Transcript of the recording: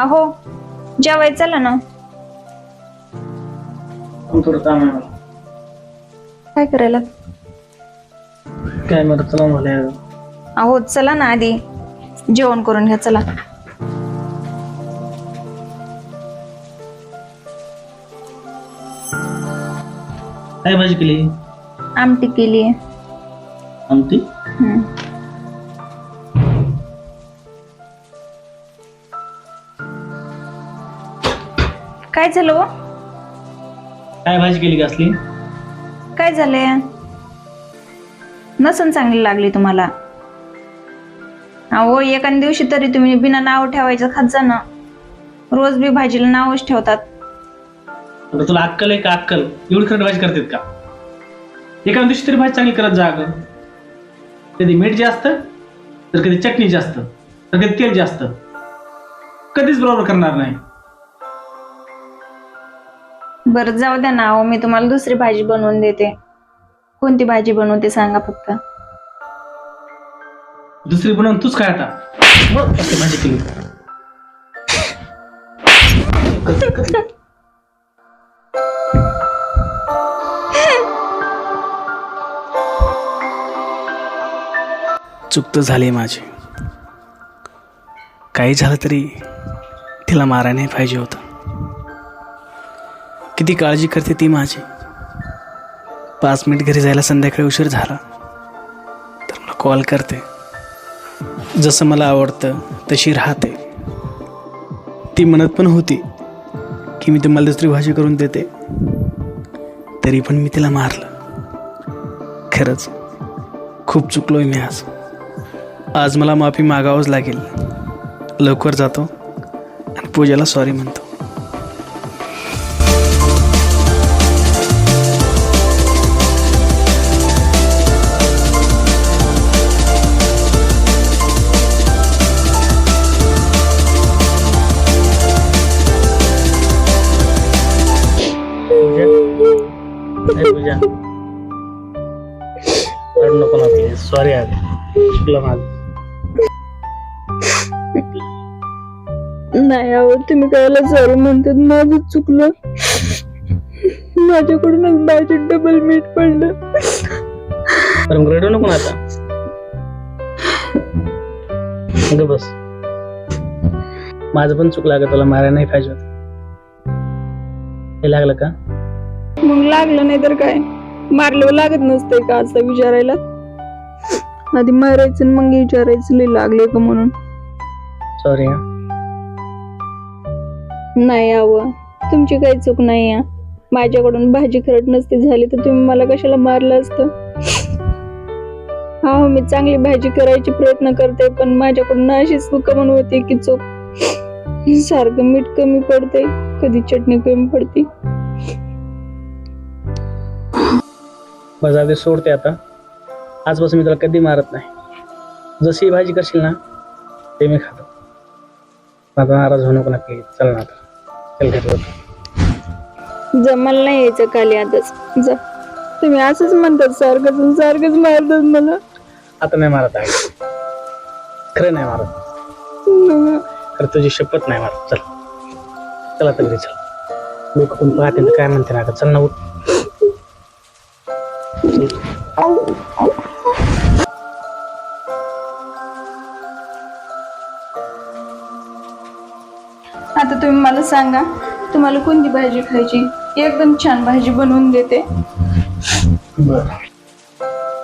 अहो जेवाय चला ना. थोडं काम आहे मला. काय करायला? काय मला चला मला? अहो चला ना आधी. जेवण करून घ्या चला. काय भाजी केली? आमटी केली आमटी? काय झालं हो? काय भाजी केली का असली? काय झालंय नसन चांगली लागली तुम्हाला. अहो एखाद्या दिवशी तरी तुम्ही बिना नाव ठेवायचं खात जा ना. रोज बी भाजीला नावच ठेवतात. आता तुला अक्कल आहे का अक्कल? एवढी खरं भाजी करतात का? एका दिवशी तरी भाजी चांगली करत जा अगं. कधी मीठ जास्त तर कधी चटणी जास्त तर कधी तेल जास्त. कधीच बरोबर करणार नाही. बरं जाऊ द्या ना अहो मी तुम्हाला दुसरी भाजी बनवून देते. कोणती भाजी बनवते सांगा फक्त. दुसरी बनवून तूच काय आता? बघ, कसली भाजी केली. चूक तर झाली माझी. काही झालं तरी तिला मारायला नाही पाहिजे होतं. किती काळजी करते ती माझी? पाच मिनिट घरी जायला संध्याकाळी उशीर झाला. तर मला कॉल करते. जसं मला आवडतं तशी राहते. ती म्हणत पण होती की मी तुम्हाला दुसरी भाजी करून देते. तरी पण मी तिला मारलं. खरंच खूप चुकलोय मी आज. आज मला माफी मागावंच लागेल. लवकर जातो. आणि पूजाला सॉरी म्हणतो. ए, पूजा रडू नको ना प्लीज. सॉरी अगं चुकलं माझं. नाही अहो तुम्ही कायला सॉरी म्हणतात माझं चुकलं. माझ्याकडूनच भाजी डबल मीठ पडलं. मग रडू नको ना आता. बस. माझं पण चुकलं अगं तुला मारायला नाही पाहिजे होतं. हे लागलं का? मग लागलं नाही तर काय? मारलं लागत नसतंय का असं विचारायला? आधी मारायचं मग विचारायचं लय लागले का म्हणून? सॉरी नाही अहो तुमची काही चूक नाही आहे. माझ्याकडून भाजी खरट नसती झाली तर तुम्ही मला कशाला मारलं असतं? हा मी चांगली भाजी करायची प्रयत्न करते पण माझ्याकडून अशीच कमन होते की चूक. सारखं मीठ कमी पडते कधी चटणी कमी पडते. बस अगदी सोडते आता. आजपासून मी तुला कधी मारत नाही. जशी भाजी करशील ना ते मी खातो. आता नाराज होऊ नको ना प्लीज चल ना आता. चल जाऊ. जमाल नाही यायचं खाली आताच. जा. तुम्ही असंच म्हणतात सारखंच सारखंच मारतात मला. आता नाही मारत आहे खरं नाही मारत. खरं तुझी शपथ नाही मारत. चल. चल आता घरी चल. लोक कोण पाहते तर काय म्हणते ना आता. चल ना उठ. आता तुम्ही मला सांगा तुम्हाला कोणती भाजी खायची? एकदम छान भाजी बनवून देते. बरं.